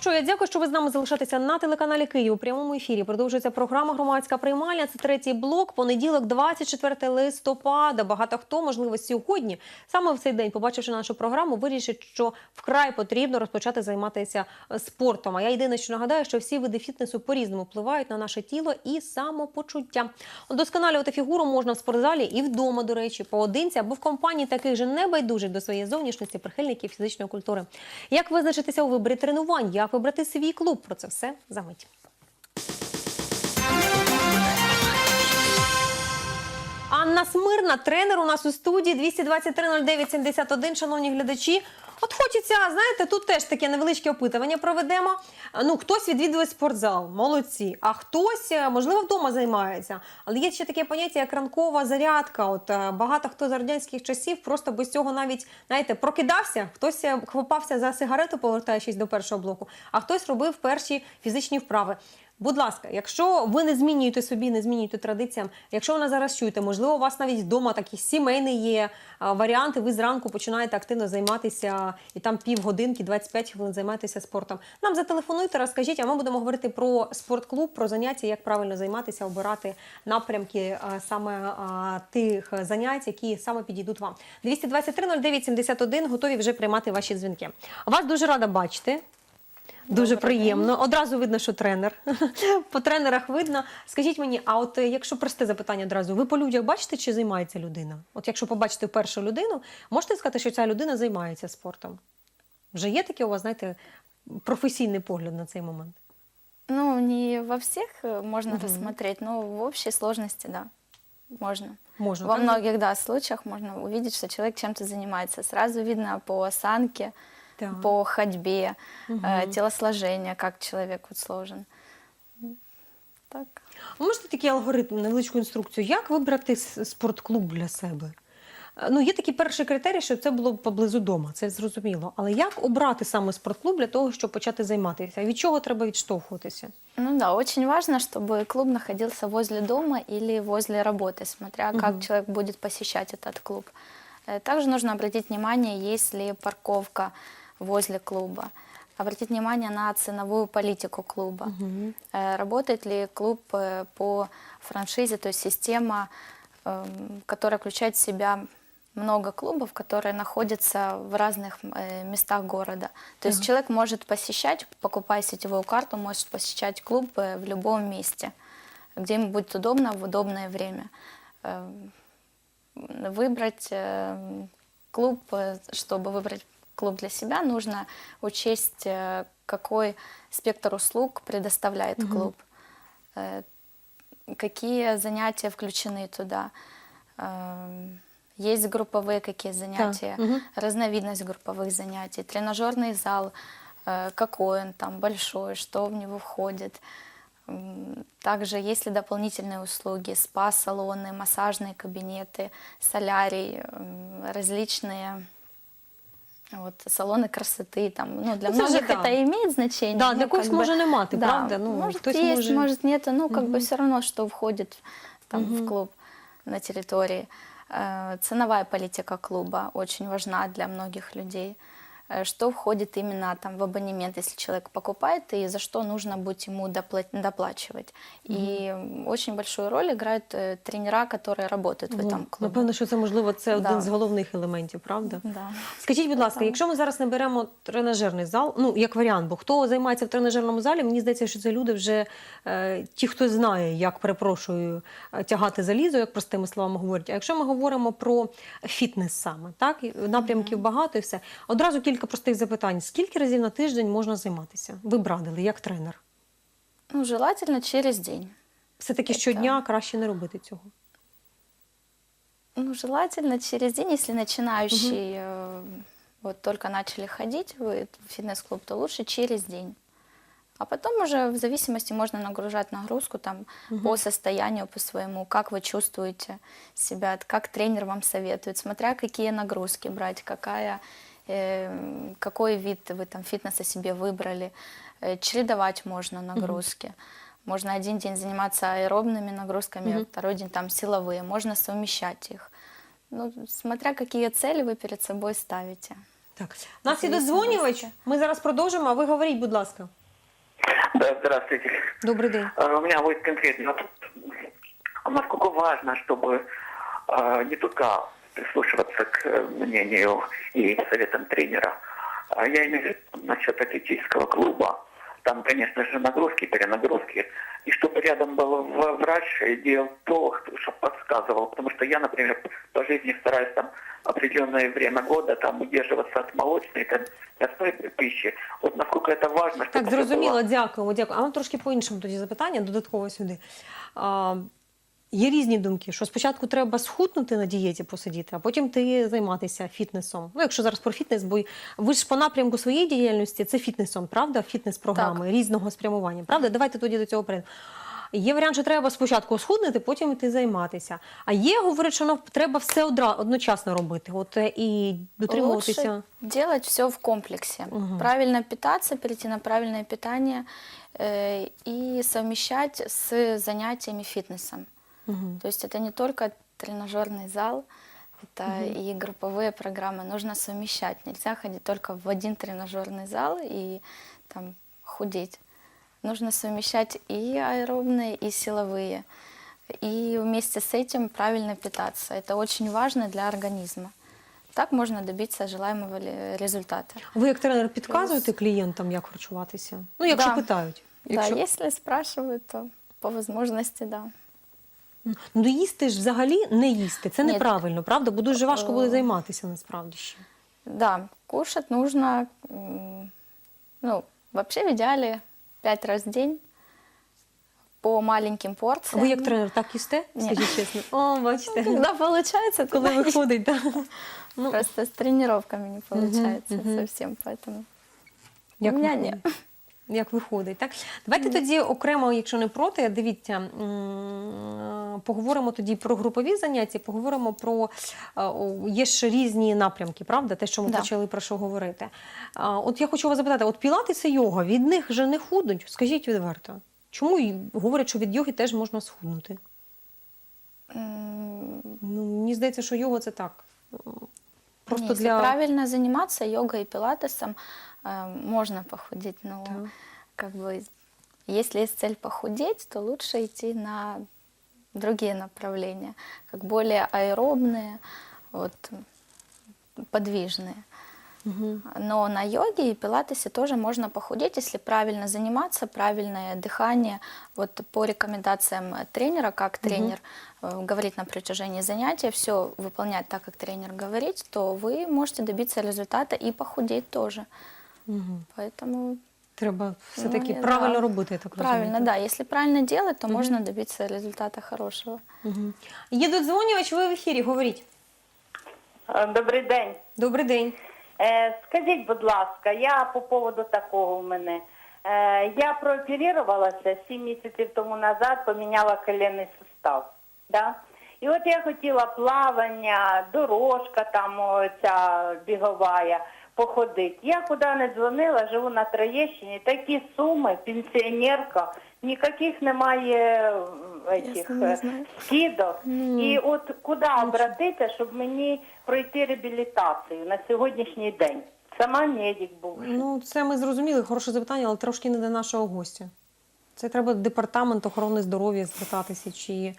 що я дякую, що ви з нами залишаєтеся на телеканалі Київ у прямому ефірі. Продовжується програма Громадська приймальня. Це третій блок. Понеділок, 24 листопада. Багато хто, можливо, сьогодні саме в цей день, побачивши нашу програму, вирішить, що вкрай потрібно розпочати займатися е, спортом. А я єдине, що нагадаю, що всі види фітнесу по-різному впливають на наше тіло і самопочуття. Удосконалювати фігуру можна в спортзалі і вдома, до речі, поодинці або в компанії таких же небайдужих до своєї зовнішності прихильників фізичної культури. Як визначитися у виборі тренувань? Як вибрати свій клуб? Про це все за мить. Анна Смирна, тренер у нас у студії 223 09 71. Шановні глядачі. От хочеться, знаєте, тут теж таке невеличке опитування проведемо. Ну, хтось відвідує спортзал, молодці, а хтось, е, можливо, вдома займається. Але є ще таке поняття, як ранкова зарядка. От е, багато хто з радянських часів просто без цього навіть знаєте, прокидався, хтось е, хвопався за сигарету, повертаючись до першого блоку, а хтось робив перші фізичні вправи. Будь ласка, якщо ви не змінюєте собі, не змінюєте традиціям, якщо ви нас зараз чуєте, можливо, у вас навіть вдома такий сімейний є а, варіант, і ви зранку починаєте активно займатися і там півгодинки, 25 хвилин займатися спортом. Нам зателефонуйте, розкажіть, а ми будемо говорити про спортклуб, про заняття, як правильно займатися, обирати напрямки саме тих занять, які саме підійдуть вам. 223 09 71 готові вже приймати ваші дзвінки. Вас дуже рада бачити. Дуже приємно. Одразу видно, що тренер. По тренерах видно. Скажіть мені, а от е, якщо просте запитання одразу, ви по людях бачите, чи займається людина? От якщо побачите першу людину, можете сказати, що ця людина займається спортом? Вже є таке у вас, знаєте, професійний погляд на цей момент? Ну, не во всех э, можно Мгм. рассмотреть, но в общей сложности, да, можно. Можна. Во многих, да, случаях можно увидеть, что человек чем-то занимается. Сразу видно по осанке, Так. по ходьбе, Мгм. э, телосложение, как человек вот сложен. Так. А можете такий алгоритм, невеличку інструкцію, як вибрати с- спортклуб для себе? Е, Ну, є такий перший критерій, щоб це було поблизу дома, це зрозуміло. Але як обрати саме спортклуб для того, щоб почати займатися? Від чого треба відштовхуватися? Ну да, очень важно, чтобы клуб находился возле дома или возле работы, смотря как Мгм. человек будет посещать этот клуб. Э, Также нужно обратить внимание, есть ли парковка Возле клуба. Обратить внимание на ценовую политику клуба. Э, Работает ли клуб э, по франшизе, то есть система, эм, которая включает в себя много клубов, которые находятся в разных э, местах города. То есть Так. человек может посещать, покупая сетевую карту, может посещать клуб э, в любом месте, где ему будет удобно в удобное время. Эм, Выбрать э, клуб, чтобы выбрать клуб для себя, нужно учесть, э, какой спектр услуг предоставляет Мгм. клуб, э, какие занятия включены туда. Эм, Есть групповые какие занятия, мгм. разновидность групповых занятий, тренажерный зал, э, какой он там, большой, что в него входит. Также есть ли дополнительные услуги, спа-салоны, массажные кабинеты, солярий, различные вот, салоны красоты. Там, ну, для Ну, это же многих да. это имеет значение. Да, ну, для когось как бы, може не мати, да, правда? Ну, может хтось есть, може... может нет, ну как Мгм. бы все равно, что входит там Мгм. в клуб на территории. Э, Ценовая политика клуба очень важна для многих людей. Э, Что входит именно там в абонемент, если человек покупает, и за что нужно будет ему допла- доплачивать. И м, очень большую роль играют э, тренера, которые работают в Ну, этом клубе. Напевно, що це можливо це один Да. з головних елементів, правда? Да. Скажіть, будь ласка, Так. якщо ми зараз не беремо тренажерний зал, ну як варіант, бо хто займається в тренажерному залі, мені здається, що це люди вже е, ті, хто знає, як перепрошую, е, тягати залізо, як простими словами говорять. А якщо ми говоримо про фітнес саме, так і напрямків багато і все. Одразу кілька простих запитань: скільки разів на тиждень можна займатися? Ви б радили, як тренер? Ну, желательно через день. Все таки Це- щодня краще не робити цього. Ну, желательно через день, если начинающий э, вот только начали ходить в в фитнес-клуб, то лучше через день. А потом уже в зависимости можно нагружать нагрузку там по состоянию, по своему, как вы чувствуете себя, как тренер вам советует, смотря какие нагрузки брать, какая, э, какой вид вы там фитнеса себе выбрали. Э, чередовать можно нагрузки. Можно один день заниматься аэробными нагрузками, Мгм. а второй день там силовые. Можно совмещать их. Ну, смотря какие цели вы перед собой ставите. Так, у нас є Звісно, додзвонювач. звісно. Ми зараз продовжимо, а ви говоріть, будь ласка. Да, здравствуйте. Добрий день. Э, У меня будет конкретный вопрос. Насколько важно, чтобы э, не только прислушиваться к э, мнению и советам тренера, а я имею в виду насчет атлетического клуба. Там, конечно же, нагрузки, перенагрузки. И чтобы рядом был в- врач и делал то, что подсказывал. Потому что я, например, по жизни стараюсь там определенное время года там удерживаться от молочной, там, мясной пищи. Вот насколько это важно, чтобы Так, это зрозуміло, было. дякуємо, дякую. А вам трошки по-іншому тоді запитання, додатково сюди. Є різні думки, що спочатку треба схуднути на дієті посидіти, а потім ти займатися фітнесом. Ну, якщо зараз про фітнес, бо ви ж по напрямку своєї діяльності це фітнесом, правда? Фітнес-програми різного спрямування. Правда? Давайте тоді до цього прийдемо. Є варіант, що треба спочатку схуднути, потім йти займатися. А є, говорить, що ну, треба все одра, одночасно робити. От е, і дотримуватися. Делать все в комплексе. Мгм. Правильно питаться, перейти на правильное питание э, и совмещать с занятиями фитнесом. Мгм. То есть это не только тренажерный зал, это и групповые программы. Нужно совмещать. Нельзя ходить только в один тренажерный зал и там худеть. Нужно совмещать и аэробные, и силовые. И вместе с этим правильно питаться. Это очень важно для организма. Так можно добиться желаемого ли- результата. Ви як тренер підказуєте клієнтам, як харчуватися? Ну, якщо Да. питають. Да, если спрашивают, то по возможности, да. Ну, їсти ж взагалі не їсти. Це Ні. неправильно, правда? Бо дуже важко буде Е. займатися насправді ще. Да, кушать нужно, м, ну, вообще в идеале пять раз в день по маленьким порциям. Ви як тренер так їсте? Ні. Скажіть чесно. О, бачите. Когда получается, Коли тогда виходить, так. Ну, Просто с тренировками не получается мгм. совсем, поэтому як у меня виходить. нет. Як виходить, так? Давайте тоді окремо, якщо не проти, дивіться, м, поговоримо тоді про групові заняття, поговоримо про е, є ж різні напрямки, правда? Те, що ми Да. почали про що говорити. От я хочу вас запитати: от пілатес і йога, від них же не худнуть? Скажіть відверто. Чому говорять, що від йоги теж можна схуднути? М, Ну, мені здається, що йога це так. м, Просто не, для правильно заниматься йогой и пилатесом, э, можно похудеть, но Так. как бы если есть цель похудеть, то лучше идти на другие направления, как более аэробные, вот, подвижные. Мгм. Но на йоге и пилатесе тоже можно похудеть, если правильно заниматься, правильное дыхание. Вот по рекомендациям тренера, как тренер э, говорит на протяжении занятия, все выполнять так, как тренер говорит, то вы можете добиться результата и похудеть тоже. Мгм. Поэтому треба все-таки Ну, правильно да. робити, я так правильно, розумію. да. Если правильно делать, то можно добиться результата хорошего. Мгм. Є додзвонювач, ви в ефірі, говоріть. Добрий день. Добрий день. Е, скажіть, будь ласка, я по поводу такого в мене. Е, я прооперувалася 7 місяців тому назад, поміняла коленний сустав. Да? І от я хотіла плавання, дорожка там ця бігова, походити. Я куди не дзвонила, живу на Троєщині, такі суми, пенсіонерка, ніяких немає этих, не е, скидок. І от куди обратитися, щоб мені пройти реабілітацію на сьогоднішній день? Сама медик був. Ну, це ми зрозуміли, хороше запитання, але трошки не до нашого гостя. Це треба департамент охорони здоров'я звертатися, чи е,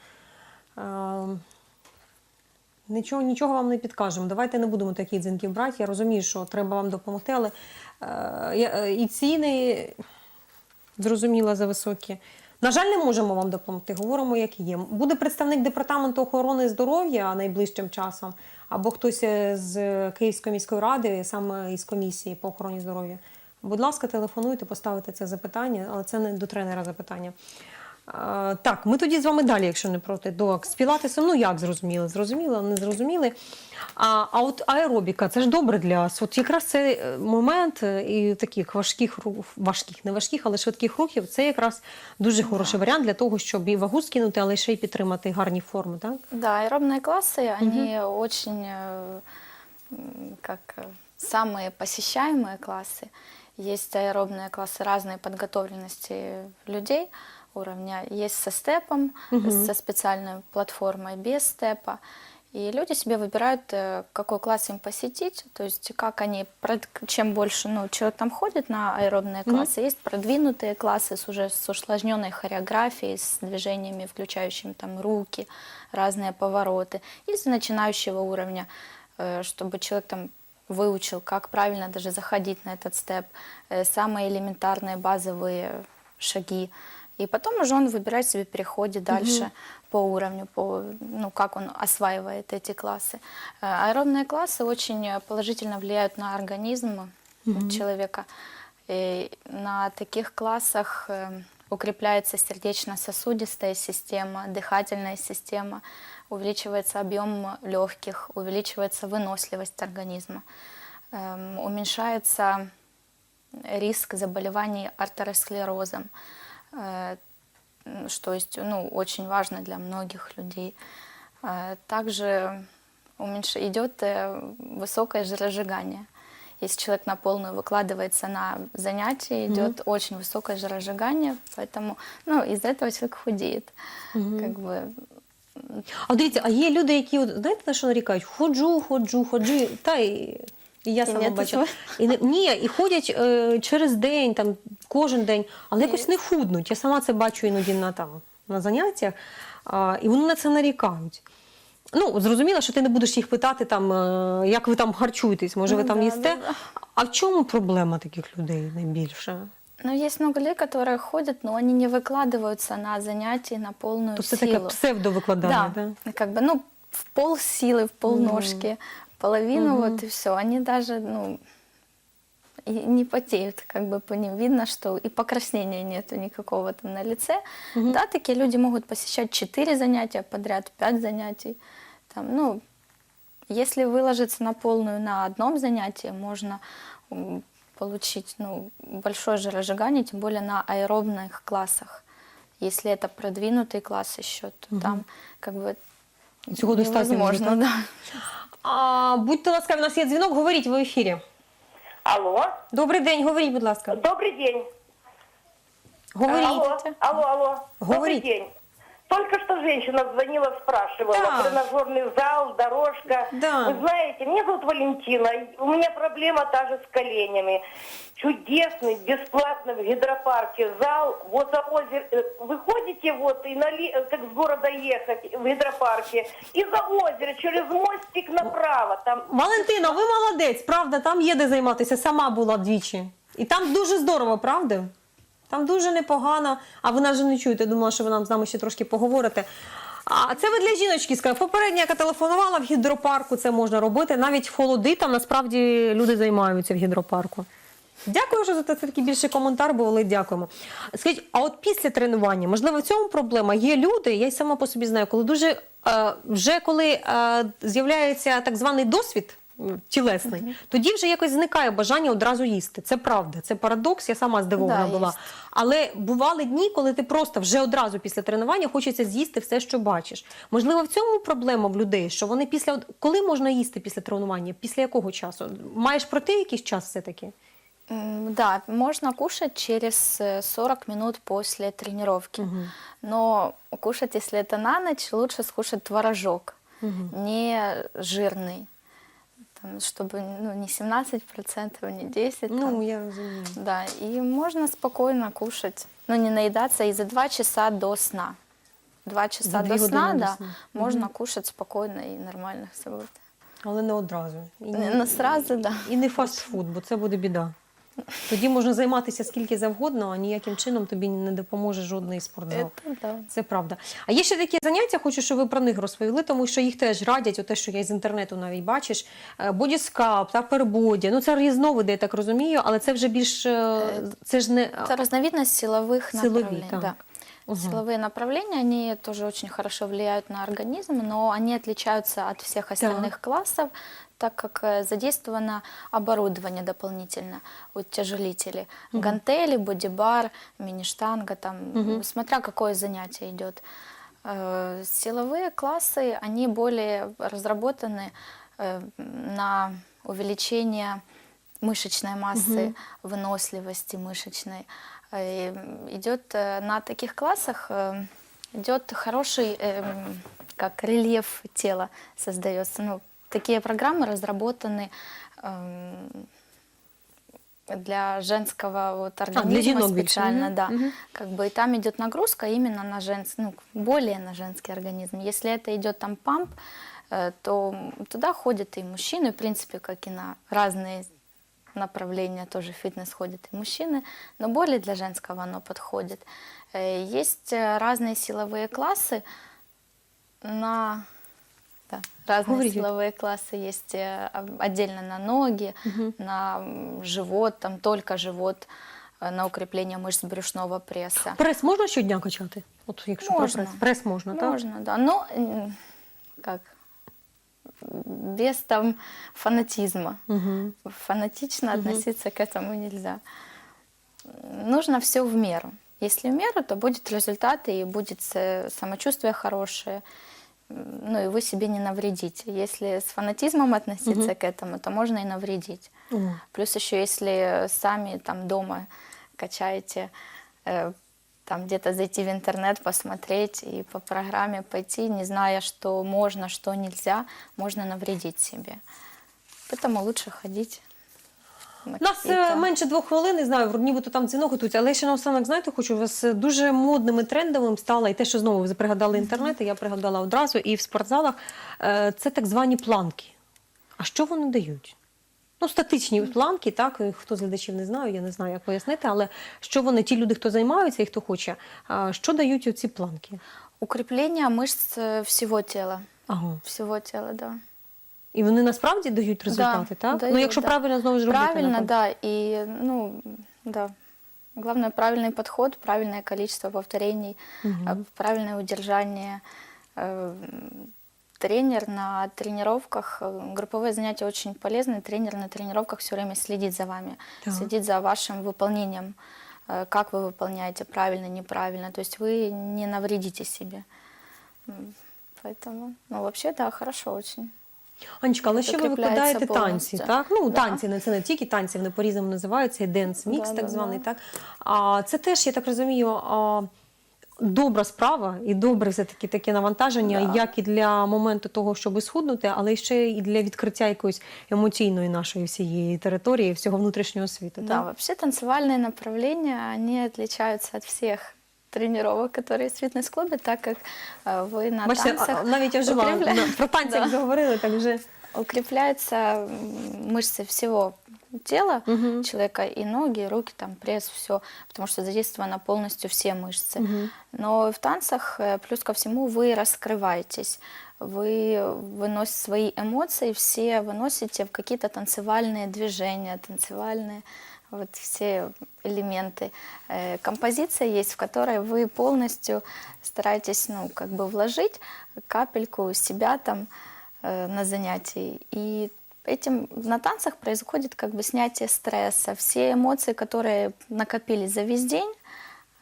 нічого, нічого вам не підкажемо. Давайте не будемо таких дзвінків брати. Я розумію, що треба вам допомогти, але е, е, і ціни зрозуміла за високі. На жаль, не можемо вам допомогти. Говоримо, як є. Буде представник департаменту охорони здоров'я найближчим часом, або хтось е, з Київської міської ради, саме із комісії по охороні здоров'я. Будь ласка, телефонуйте, поставите це запитання, але це не до тренера запитання. Е, Так, ми тоді з вами далі, якщо не проти, до з пілатесом. Ну як зрозуміли? Зрозуміли, не зрозуміли. А, а от аеробіка, це ж добре для вас. От якраз цей е, момент е, і таких важких ру- важких, не важких, але швидких рухів, це якраз дуже хороший варіант для того, щоб і вагу скинути, але ще й підтримати гарні форми. Так? Да, аэробные классы, они очень, э, м, как э, самые посещаемые классы. Есть аэробные классы разной подготовленности людей Уровня. Есть со степом, Мгм. со специальной платформой без степа. И люди себе выбирают, э, какой класс им посетить, то есть как они, чем больше ну, человек там ходит на аэробные классы, есть продвинутые классы с уже с усложненной хореографией, с движениями, включающими там руки, разные повороты, есть начинающего уровня, э, чтобы человек там выучил, как правильно даже заходить на этот степ, э, самые элементарные базовые шаги. И потом уже он выбирает себе переходит дальше по уровню, по, ну, как он осваивает эти классы. Э, Аэробные классы очень положительно влияют на организм человека. И на таких классах э, укрепляется сердечно-сосудистая система, дыхательная система, увеличивается объем легких, увеличивается выносливость организма, эм, уменьшается риск заболеваний артеросклерозом, что есть, ну, очень важно для многих людей. Э, Также уменьш... идет э, высокое жиросжигание. Если человек на полную выкладывается на занятия, идет очень высокое жиросжигание, поэтому ну, из-за этого человек худеет. Как бы, А дивіться, а є люди, які от, знаєте, на що нарікають? Ходжу, ходжу, ходжу, та і, і я І сама ні, бачу. то І не, ні, і ходять е, через день, там, кожен день, але якось не худнуть. Я сама це бачу іноді на, там, на заняттях, а, і вони на це нарікають. Ну, зрозуміло, що ти не будеш їх питати, там, е, як ви там харчуєтесь, може ви Ну там да, їсте. да, да. А в чому проблема таких людей найбільше? ну, есть много людей, которые ходят, но они не выкладываются на занятия на полную То це силу. таке псевдовикладання, да, да? как бы, ну, в пол силы, в полножки, половину вот и все. Они даже, ну, и не потеют, как бы по ним видно, что и покраснения нету никакого там на лице. Да, такие люди могут посещать 4 занятия подряд, 5 занятий. Там, ну, если выложиться на полную на одном занятии, можно м, получить ну, большое жиросжигание, тем более на аэробных классах. Если это продвинутый класс еще, то там как бы Цього достатньо вже, невозможно, так? да. А, будьте ласкаві, у нас є дзвінок, говоріть ви в ефірі. Алло, Добрий день, говоріть, будь ласка. Добрий день. Говоріть. Алло, алло, алло. Добрий день. Только что женщина звонила, спрашивала. Да. Тренажерный зал, дорожка. Да. Вы знаете, меня зовут Валентина. У меня проблема та же с коленями. Чудесный, бесплатный в гидропарке зал. Вот за озеро. э, Вы ходите вот и нали... э, как с города ехать в гидропарке. И за озеро через мостик направо. Там Валентина, ви молодець, правда, там є де займатися, сама була двічі. І там дуже здорово, правда? Там дуже непогано. А ви нас же не чуєте, думала, що ви нам з нами ще трошки поговорите. А це ви для жіночки сказали. Попередня, яка телефонувала в гідропарку, це можна робити. Навіть в холоди там насправді люди займаються в гідропарку. Дякую, що за це такий більший коментар був, але дякуємо. Скажіть, а от після тренування, можливо, в цьому проблема? Є люди, я й сама по собі знаю, коли дуже е, вже коли е, з'являється так званий досвід м, тілесний, тоді вже якось зникає бажання одразу їсти. Це правда, це парадокс, я сама здивована Да, була. є. Але бували дні, коли ти просто вже одразу після тренування хочеться з'їсти все, що бачиш. Можливо, в цьому проблема в людей, що вони після коли можна їсти після тренування? Після якого часу? Маєш пройти якийсь час все-таки? М, Да, можно кушать через э, 40 минут после тренировки. Но кушать, если это на ночь, лучше скушать творожок, не жирный. Там, чтобы ну, не 17%, не 10%. там. Ну, я розумію. Да, и можно спокойно кушать, но не наедаться и за 2 часа до сна. Два часа до сна, да, сна. можно кушати спокійно і нормально все буде. Але не одразу. І, не- не сразу, да. і не фастфуд, бо це буде біда. Тоді можна займатися скільки завгодно, а ніяким чином тобі не допоможе жодний спортзал. Это да. Це правда. А є ще такі заняття, хочу, щоб ви про них розповіли, тому що їх теж радять, оте, що я з інтернету навіть бачиш. Бодіскап, тапербоді. Ну це різновиди, я так розумію, але це вже більш е, це ж не Это разновидность силовых Силовые, направлений. так. Да. Мгм. Силовые направления, они тоже очень хорошо влияют на организм, но они отличаются от всех остальных классов, так как э, задействовано оборудование дополнительно, утяжелители, гантели, бодибар, мини-штанга, там, смотря какое занятие идет. Э, Силовые классы, они более разработаны э, на увеличение мышечной массы, выносливости мышечной. Э, и Идет э, на таких классах э, идет хороший эм, как рельеф тела создается. Ну, такие программы разработаны эм, для женского вот для организма больше, специально, да. мгм. Как бы и там идет нагрузка именно на женский, ну, более на женский организм. Если это идет там памп, э, то туда ходят и мужчины, в принципе, как и на разные направления тоже фитнес ходят и мужчины, но более для женского оно подходит. Э, Есть э, разные силовые классы на да, разные Говорите. силовые классы есть э, отдельно на ноги, на м, живот, там только живот, на укрепление мышц брюшного пресса. Прес можна щодня качати? От якщо про Можна. прес. Прес можна, так? Можно, да. Но как без там фанатизма. Угу. Фанатично относиться к этому нельзя. Нужно все в меру. Если в меру, то будет результат и будет самочувствие хорошее. Ну и вы себе не навредите. Если с фанатизмом относиться к этому, то можно и навредить. О. Плюс еще, если сами там дома качаете, э, там где-то зайти в интернет, посмотреть и по программе пойти, не зная, что можно, что нельзя, можно навредить себе. Поэтому лучше ходить. на У нас е, какие-то- менше двох хвилин, не знаю, нібито там дзвінок готується, але ще наостанок, знаєте, хочу у вас е, дуже модним і трендовим стало, і те, що знову ви пригадали інтернет, і я пригадала одразу, і в спортзалах, е, це так звані планки. А що вони дають? Ну, статичні планки, так, і хто з глядачів не знає, я не знаю, як пояснити, але що вони, ті люди, хто займаються і хто хоче, а, що дають оці планки? Укрепление мышц э, всего тела. Ага. Всего тела, да. І вони насправді дають результати, так? ну, дают, якщо да. правильно знову ж робити. Правильно, напевно. да. И, ну, да. Главное, правильный подход, правильное количество повторений, э, правильное удержание. Э, Тренер на тренировках, э, групповые занятия очень полезны. Тренер на тренировках все время следит за вами, Так. следит за вашим выполнением, э, как вы выполняете, правильно, неправильно. То есть вы не навредите себе. М, Поэтому, ну, вообще, да, хорошо очень. Анечка, але ще ви Закріпляється викладаєте танці, повністю. так? Ну, Да. танці, не це не тільки танці, вони по-різному називаються, і денс мікс, Да, так да, званий, да. так? А це теж, я так розумію, а, добра справа і добре все-таки таке навантаження, Да. як і для моменту того, щоб схуднути, але ще і для відкриття якоїсь емоційної нашої всієї території, всього внутрішнього світу. Да, так? вообще танцевальные направления, они отличаются от всех тренировок, которые есть в фитнес-клубе, так как э, вы на Бачите, а- танцах а, навіть я вживала укрепля- на- про танці, як Да. заговорили, так вже. укрепляются м, мышцы всего тела Мгм. человека, и ноги, и руки, там, пресс, все, потому что задействовано полностью все мышцы. Мгм. Но в танцах, э, плюс ко всему, вы раскрываетесь, вы выносите свои эмоции, все выносите в какие-то танцевальные движения, танцевальные вот все элементы. Э, Композиция есть, в которой вы полностью стараетесь, ну, как бы вложить капельку себя там э, на занятии. И этим на танцах происходит как бы снятие стресса. Все эмоции, которые накопились за весь день,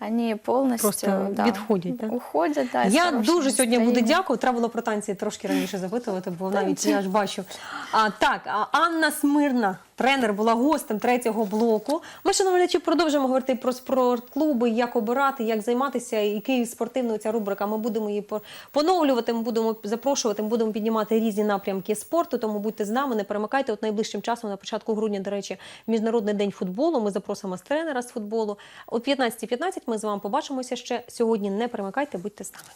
они полностью Просто да, відходять, да? уходят. Да, с Я хорошим дуже сьогодні буду настроением. дякувати. Треба було про танці трошки раніше запитувати, бо навіть нічого. я ж бачу. а, так, а Анна Смирна, тренер, була гостем третього блоку. Ми, шановні продовжимо говорити про спортклуби, як обирати, як займатися, який спортивна ця рубрика. Ми будемо її по- поновлювати, ми будемо запрошувати, ми будемо піднімати різні напрямки спорту. Тому будьте з нами, не перемикайте. От найближчим часом, на початку грудня, до речі, міжнародний день футболу. Ми запросимо з тренера з футболу. О 15.15 ми з вами побачимося ще сьогодні. Не перемикайте, будьте з нами.